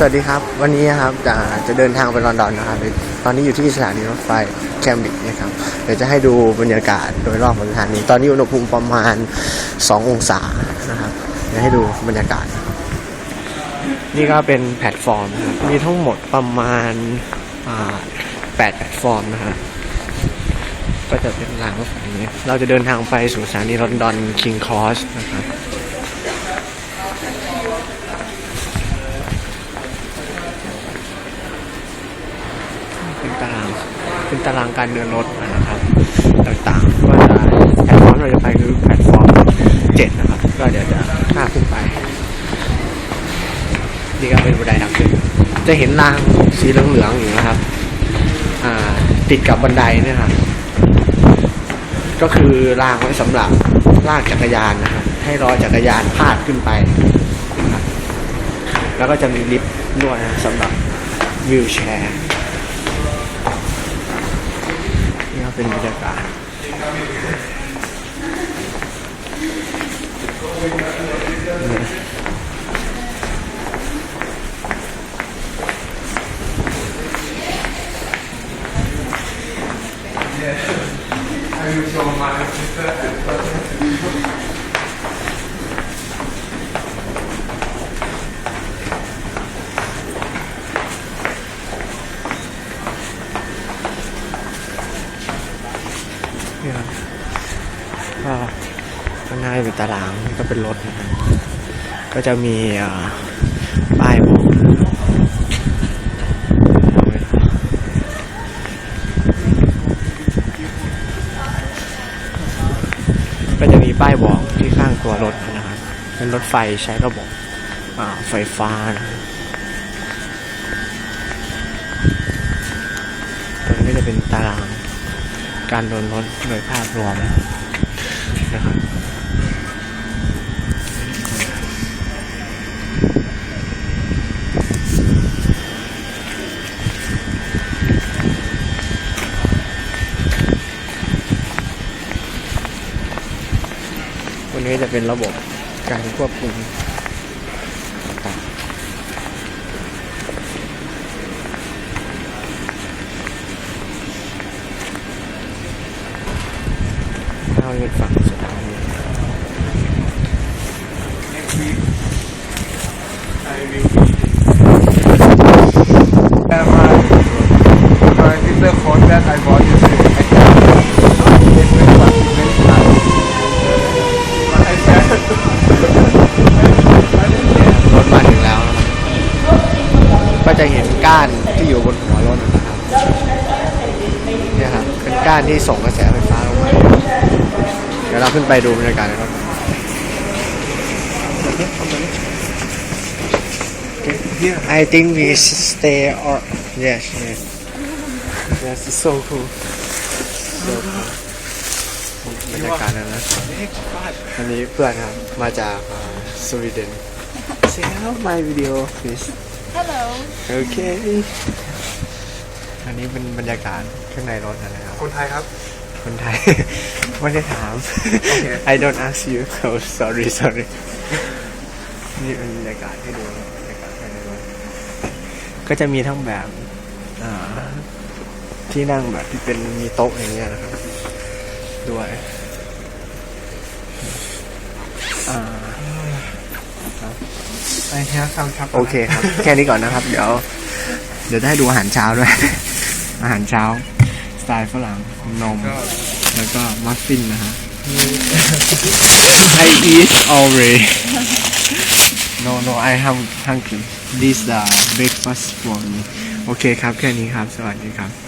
สวัสดีครับ วันนี้นะครับจะจะเดินทางไปลอนดอนนะครับตอนนี้อยู่ที่สถานีรถไฟแคมบริดจ์นะครับเดี๋ยวจะให้ดูบรรยากาศโดยรอบของสถานีตอนนี้อุณหภูมิประมาณ 2 องศานะครับเดี๋ยวให้ดูบรรยากาศ นี่ก็เป็นแพลตฟอร์มครับมีทั้งหมดประมาณแปดแพลตฟอร์มนะครับก็จะเป็นรางรถไฟนี้ เราจะเดินทางไปสู่สถานีลอนดอนคิงคอสนะครับ เป็น ตาราง เป็นตารางการเดินรถนะครับต่างๆก็จะแพลตฟอร์มเราจะไปคือแพลตฟอร์มเจ็ดนะครับ ก็เดี๋ยวจะข้าขึ้นไป นี่ก็เป็นบันไดทางขึ้นจะเห็นรางสีเหลืองๆอยู่นะครับ อ่าติดกับบันไดเนี่ยครับก็คือรางไว้สำหรับลากจักรยานนะครับ ให้รอจักรยานพาดขึ้นไปนะครับแล้วก็จะมีลิฟต์ด้วยนะสำหรับวิวแชร์ นี่ก็เป็นบรรยากาศนี่ ครับก็ข้างหน้าเป็นตารางนี่ก็เป็นรถนะครับก็จะมีป้ายบอกก็จะมีป้ายบอกที่ข้างตัวรถนะครับ เป็นรถไฟใช้ระบบไฟฟ้านะตรงนี้จะเป็นตาราง การโดนรถโดยภาพรวมนะครับวันนี้จะเป็นระบบการควบคุม เข้าเป็นฝั่งสุดท้าย Yeah, my, my sister called that I bought it. I can't. It's very fun. It's very fun. But I can't รถมาถึงแล้วก็จะเห็นก้านที่อยู่บนหัวรถนะครับเนี่ยครับเป็นก้านที่ส่งกระแสไฟฟ้าลงมา เดี๋ยวเราขึ้นไปดูบรรยากาศในรถ Here. I think we stay or yes yes Yes, it's so cool. so cool บรรยากาศนะนะอันนี้เพื่อนครับ มาจากอ่าสวีเดน Say hello my video please Hello. โอเคอันนี้เป็นบรรยากาศข้างในรถนะครับ คนไทยครับ คนไทย ไม่ได้ถามโอเค I don't ask you oh sorry sorry นี่เป็นบรรยากาศให้ดูนะบรรยากาศภายในรถก็จะมีทั้งแบบอ่าที่นั่งแบบที่เป็นมีโต๊ะอย่างเงี้ยนะครับ ด้วยอ่า I have some trouble. โอเคครับ แค่นี้ก่อนนะครับ เดี๋ยว เดี๋ยวจะให้ดูอาหารเช้าด้วย อาหารเช้าส ไตล์ฝรั่งนม แล้วก็มัฟฟินนะฮะ I eat already no no I am hungry this the breakfast for me โอเคครับ แค่นี้ครับ สวัสดีครับ